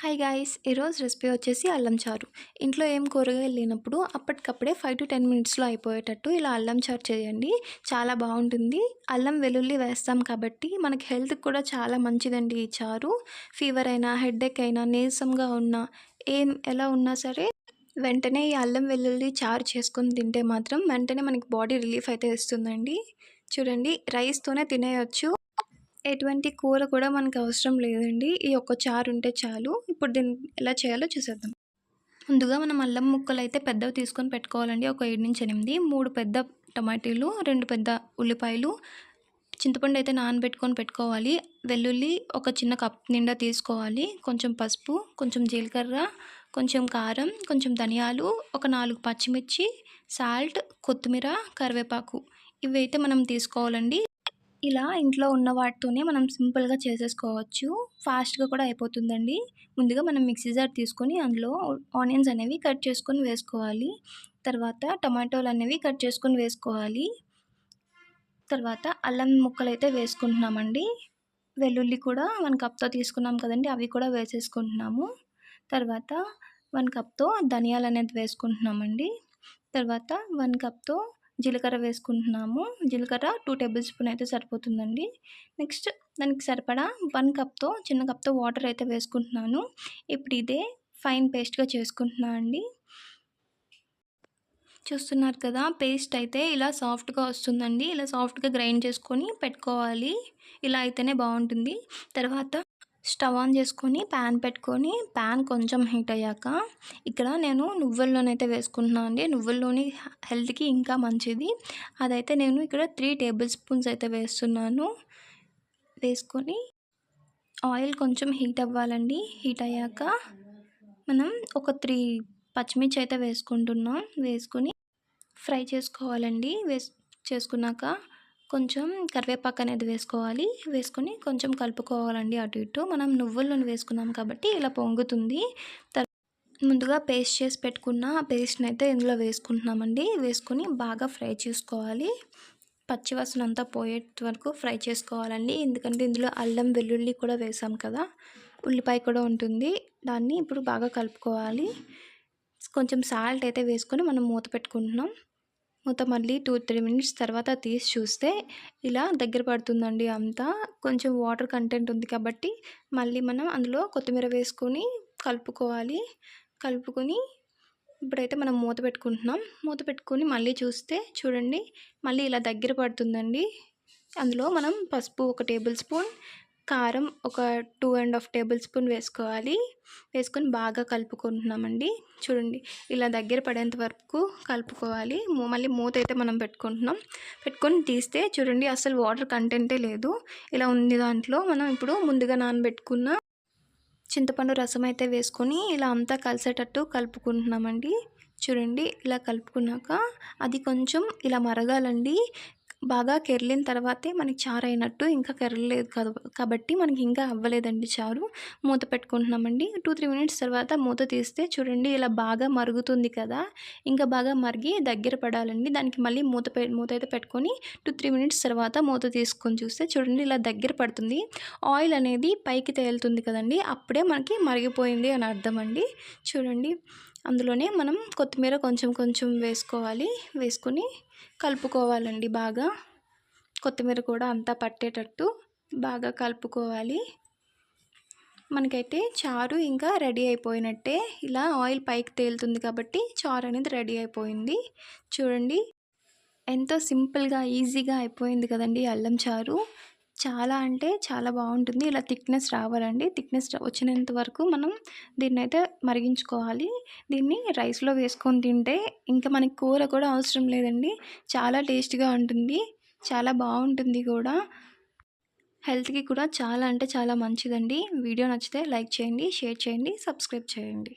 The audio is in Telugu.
హాయ్ గాయ్స్ ఈరోజు రెసిపీ వచ్చేసి అల్లం చారు. ఇంట్లో ఏం కూరగాయలు లేనప్పుడు అప్పటికప్పుడే ఫైవ్ టు టెన్ మినిట్స్లో అయిపోయేటట్టు ఇలా అల్లం చారు చేయండి. చాలా బాగుంటుంది. అల్లం వెల్లుల్లి వేస్తాం కాబట్టి మనకి హెల్త్కి కూడా చాలా మంచిదండి ఈ చారు. ఫీవర్ అయినా హెడ్ఏక్ అయినా నీరసంగా ఉన్నా ఏం ఎలా ఉన్నా సరే వెంటనే ఈ అల్లం వెల్లుల్లి చారు చేసుకొని తింటే మాత్రం వెంటనే మనకి బాడీ రిలీఫ్ అయితే ఇస్తుందండి. చూడండి రైస్తోనే తినేయచ్చు. ఎటువంటి కూర కూడా మనకు అవసరం లేదండి. ఈ ఒక్క చారు ఉంటే చాలు. ఇప్పుడు దీన్ని ఎలా చేయాలో చూసేద్దాం. ముందుగా మనం అల్లం ముక్కలు అయితే పెద్దవి తీసుకొని పెట్టుకోవాలండి. ఒక ఏడు నుంచి ఎనిమిది మూడు పెద్ద టమాటీలు రెండు పెద్ద ఉల్లిపాయలు చింతపండు అయితే నానబెట్టుకొని పెట్టుకోవాలి. వెల్లుల్లి ఒక చిన్న కప్ నిండా తీసుకోవాలి. కొంచెం పసుపు కొంచెం జీలకర్ర కొంచెం కారం కొంచెం ధనియాలు ఒక నాలుగు పచ్చిమిర్చి సాల్ట్ కొత్తిమీర కరివేపాకు. ఇవి అయితే మనం తీసుకోవాలండి. ఇలా ఇంట్లో ఉన్న వాటితోనే మనం సింపుల్గా చేసేసుకోవచ్చు. ఫాస్ట్గా కూడా అయిపోతుందండి. ముందుగా మనం మిక్సీ జార్ తీసుకొని అందులో ఆనియన్స్ అనేవి కట్ చేసుకొని వేసుకోవాలి. తర్వాత టమాటోలు అనేవి కట్ చేసుకొని వేసుకోవాలి. తర్వాత అల్లం ముక్కలు అయితే వేసుకుంటున్నామండి. వెల్లుల్లి కూడా వన్ కప్తో తీసుకున్నాం కదండి అవి కూడా వేసేసుకుంటున్నాము. తర్వాత వన్ కప్తో ధనియాలు అనేది వేసుకుంటున్నామండి. తర్వాత వన్ కప్తో జీలకర్ర వేసుకుంటున్నాము. జీలకర్ర టూ టేబుల్ స్పూన్ అయితే సరిపోతుందండి. నెక్స్ట్ దానికి సరిపడా వన్ కప్తో చిన్న కప్తో వాటర్ అయితే వేసుకుంటున్నాను. ఇప్పుడు ఇదే ఫైన్ పేస్ట్గా చేసుకుంటున్నాను అండి. చూస్తున్నారు కదా పేస్ట్ అయితే ఇలా సాఫ్ట్గా వస్తుందండి. ఇలా సాఫ్ట్గా గ్రైండ్ చేసుకొని పెట్టుకోవాలి. ఇలా అయితేనే బాగుంటుంది. తర్వాత స్టవ్ ఆన్ చేసుకొని ప్యాన్ పెట్టుకొని ప్యాన్ కొంచెం హీట్ అయ్యాక ఇక్కడ నేను నువ్వుల నూనె అయితే వేసుకుంటున్నాను అండి. నువ్వుల నూనె హెల్త్కి ఇంకా మంచిది. అదైతే నేను ఇక్కడ త్రీ టేబుల్ స్పూన్స్ అయితే వేస్తున్నాను. వేసుకొని ఆయిల్ కొంచెం హీట్ అవ్వాలండి. హీట్ అయ్యాక మనం ఒక త్రీ పచ్చిమిర్చి అయితే వేసుకుంటున్నాం. వేసుకొని ఫ్రై చేసుకోవాలండి. వేస్ చేసుకున్నాక కొంచెం కరివేపాకు అనేది వేసుకోవాలి. వేసుకొని కొంచెం కలుపుకోవాలండి అటు ఇటు. మనం నువ్వుల నూనె వేసుకున్నాం కాబట్టి ఇలా పొంగుతుంది. ముందుగా పేస్ట్ చేసి పెట్టుకున్న ఆ పేస్ట్ని అయితే ఇందులో వేసుకుంటున్నామండి. వేసుకొని బాగా ఫ్రై చేసుకోవాలి. పచ్చివాసన అంతా పోయే వరకు ఫ్రై చేసుకోవాలండి. ఎందుకంటే ఇందులో అల్లం వెల్లుల్లి కూడా వేసాం కదా. ఉల్లిపాయ కూడా ఉంటుంది. దాన్ని ఇప్పుడు బాగా కలుపుకోవాలి. కొంచెం సాల్ట్ అయితే వేసుకొని మనం మూత పెట్టుకుంటున్నాం. మూత మళ్ళీ టూ త్రీ మినిట్స్ తర్వాత తీసి చూస్తే ఇలా దగ్గర పడుతుందండి అంతా. కొంచెం వాటర్ కంటెంట్ ఉంది కాబట్టి మళ్ళీ మనం అందులో కొత్తిమీర వేసుకొని కలుపుకోవాలి. కలుపుకొని ఇప్పుడైతే మనం మూత పెట్టుకుంటున్నాం. మూత పెట్టుకొని మళ్ళీ చూస్తే చూడండి మళ్ళీ ఇలా దగ్గర పడుతుందండి. అందులో మనం పసుపు ఒక టేబుల్ స్పూన్ కారం ఒక two and half table spoon వేసుకోవాలి. వేసుకొని బాగా కలుపుకుంటున్నామండి. చూడండి ఇలా దగ్గర పడేంత వరకు కలుపుకోవాలి. మళ్ళీ మూత అయితే మనం పెట్టుకుంటున్నాం. పెట్టుకొని తీస్తే చూడండి అసలు వాటర్ కంటెంటే లేదు. ఇలా ఉంది దాంట్లో. మనం ఇప్పుడు ముందుగా నానబెట్టుకున్న చింతపండు రసం అయితే వేసుకొని ఇలా అంతా కలిసేటట్టు కలుపుకుంటున్నామండి. చూడండి ఇలా కలుపుకున్నాక అది కొంచెం ఇలా మరగాలండి. బాగా కెర్లిన తర్వాతే మనకి చారు అయినట్టు ఇంకా కెరలేదు కాబట్టి మనకి ఇంకా అవ్వలేదండి చారు. మూత పెట్టుకుంటున్నామండి. టూ త్రీ మినిట్స్ తర్వాత మూత తీస్తే చూడండి ఇలా బాగా మరుగుతుంది కదా. ఇంకా బాగా మరిగి దగ్గర పడాలండి. దానికి మళ్ళీ మూత మూత అయితే పెట్టుకొని టూ త్రీ మినిట్స్ తర్వాత మూత తీసుకొని చూస్తే చూడండి ఇలా దగ్గర పడుతుంది. ఆయిల్ అనేది పైకి తేలుతుంది కదండి. అప్పుడే మనకి మరిగిపోయింది అని అర్థం అండి చూడండి. అందులోనే మనం కొత్తిమీర కొంచెం కొంచెం వేసుకోవాలి. వేసుకొని కలుపుకోవాలండి బాగా. కొత్తిమీర కూడా అంతా పట్టేటట్టు బాగా కలుపుకోవాలి. మనకైతే చారు ఇంకా రెడీ అయిపోయినట్టే. ఇలా ఆయిల్ పైకి తేలుతుంది కాబట్టి చారు అనేది రెడీ అయిపోయింది. చూడండి. ఎంతో సింపుల్గా ఈజీగా అయిపోయింది కదండి అల్లం చారు. చాలా అంటే చాలా బాగుంటుంది. ఇలా థిక్నెస్ రావాలండి. థిక్నెస్ వచ్చినంత వరకు మనం దీన్ని అయితే మరిగించుకోవాలి. దీన్ని రైస్లో వేసుకొని తింటే ఇంకా మనకి కూర కూడా అవసరం లేదండి. చాలా టేస్ట్గా ఉంటుంది. చాలా బాగుంటుంది కూడా. హెల్త్కి కూడా చాలా అంటే చాలా మంచిదండి. వీడియో నచ్చితే లైక్ చేయండి షేర్ చేయండి సబ్స్క్రైబ్ చేయండి.